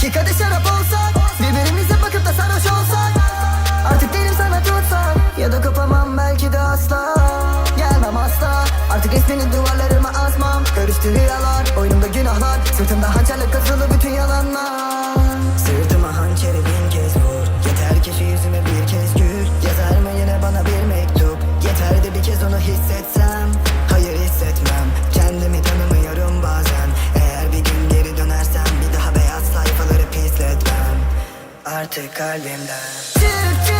İki kadeh şarap olsak Birbirimize bakıp da sarhoş olsak Artık değilim sana tutsak Ya da kapamam belki de asla. Gelmem asla Artık ismini duvarlarıma asmam. Karıştı rüyalar Oyunumda günahlar Sırtımda hançerle kazılı bütün yalanlar. artık kalbimden. Çık çık